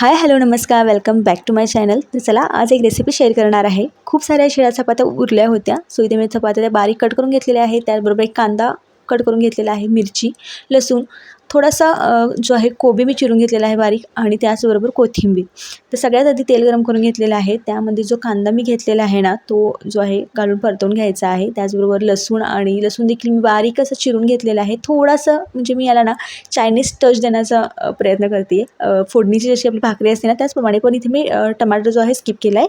हाय hello नमस्कार. Welcome back to my channel तर चला आज एक रेसिपी शेअर करणार आहे. खूप साऱ्या शिळ्या चपात्या उरल्या होत्या. सो इथे मी चपात्या त्या बारीक कट करून घेतलेल्या आहेत. त्याचबरोबर एक कांदा कट करून घेतलेला आहे मिरची लसूण थोडासा जो आहे कोबी मी चिरून घेतलेला आहे बारीक आणि त्याचबरोबर कोथिंबीर. तर सगळ्यात आधी तेल गरम करून घेतलेलं आहे. त्यामध्ये जो कांदा मी घेतलेला आहे ना तो जो आहे घालून परतवून घ्यायचा आहे. त्याचबरोबर लसूण आणि लसूण देखील मी बारीक असं चिरून घेतलेलं आहे. थोडंसं म्हणजे मी याला ना चायनीज टच देण्याचा प्रयत्न करते. फोडणीची जशी आपली भाकरी असते ना त्याचप्रमाणे पण इथे मी टमाटर जो आहे स्किप केला आहे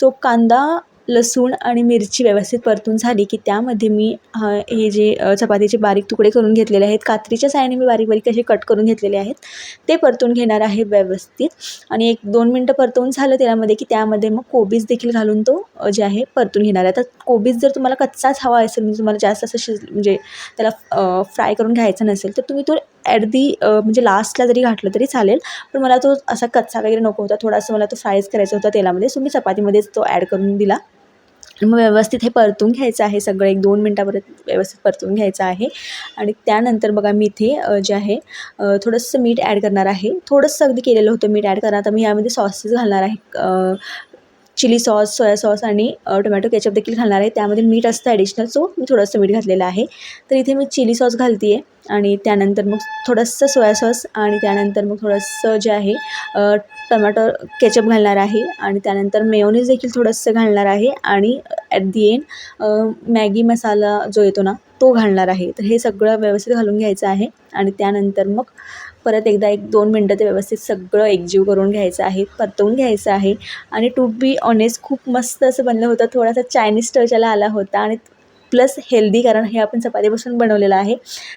सो कांदा लसूण आणि मिरची व्यवस्थित परतून झाली की त्यामध्ये मी हे जे चपातीचे बारीक तुकडे करून घेतलेले आहेत. कात्रीच्या साहाय्याने मी बारीक बारीक असे कट करून घेतलेले आहेत. ते परतून घेणार आहे व्यवस्थित. आणि एक दोन मिनटं परतवून झालं तेलामध्ये की त्यामध्ये मग कोबीज देखील घालून तो जे आहे परतून घेणार आहे. तर कोबीज जर तुम्हाला कच्चाच हवा असेल म्हणजे तुम्हाला जास्त असं शिज म्हणजे त्याला फ्राय करून घ्यायचा नसेल तर तुम्ही तो ॲट दी म्हणजे लास्टला जरी घातलं तरी चालेल. पण मला तो असा कच्चा वगैरे नको होता. थोडासा मला तो फ्रायच करायचा होता तेलामध्ये. सो मी चपातीमध्येच तो ॲड करून दिला. मग व्यवस्थित हे परतून घ्यायचं आहे सगळं. एक दोन मिनटापर्यंत व्यवस्थित परतून घ्यायचं आहे. आणि त्यानंतर बघा मी इथे जे आहे थोडंसं मीठ ॲड करणार आहे. थोडंसं अगदी केलेलं होतं मीठ ॲड करणार. आता मी यामध्ये सॉसेस घालणार आहे. चिली सॉस सोया सॉस आणि टोमॅटो केचप देखील घालणार आहे. त्यामध्ये मीठ असतं ॲडिशनल सो मी थोडंसं मीठ घातलेलं आहे. तर इथे मी चिली सॉस घालते आहे आणि त्यानंतर मग थोडंसं सोया सॉस आणि त्यानंतर मग थोडंसं जे आहे अ, केचप घालणार आहे आणि त्यानंतर मेयोनीज देखील थोडंसं घालणार आहे आणि at the end Maggi masala जो येतो ना तो घालणार आहे. तर हे सगळं व्यवस्थित घालून घ्यायचं आहे आणि त्यानंतर मग परत एकदा एक दोन मिनटं ते व्यवस्थित सगळं एकजीव करून घ्यायचं आहे परतवून घ्यायचं आहे. आणि टू बी ऑनेस्ट खूप मस्त असं बनलं होतं. थोडासा चायनीज टच आला होता आणि प्लस हेल्दी कारण हे आपण चपातीपासून बनवलेलं आहे.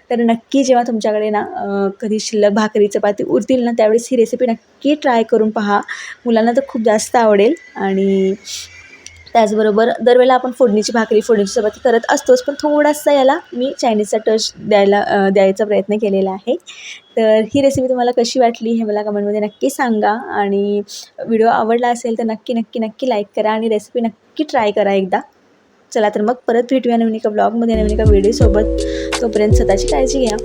तर नक्की जेव्हा तुमच्याकडे ना कधी शिल्लक भाकरी चपाती उरतील ना त्यावेळेस ही रेसिपी नक्की ट्राय करून पहा. मुलांना तर खूप जास्त आवडेल. आणि त्याचबरोबर दरवेळेला आपण फोडणीची भाकरी फोडणीची चपाती करत असतोच पण थोडासा याला मी चायनीजचा टच द्यायला द्यायचा प्रयत्न केलेला आहे. तर ही रेसिपी तुम्हाला कशी वाटली हे मला कमेंटमध्ये नक्की सांगा. आणि व्हिडिओ आवडला असेल तर नक्की नक्की नक्की लाईक करा आणि रेसिपी नक्की ट्राय करा एकदा. चला तर मग परत भेटूया नवीन एका ब्लॉगमध्ये नवीन एका व्हिडिओसोबत तोपर्यंत स्वतःची काळजी घ्या.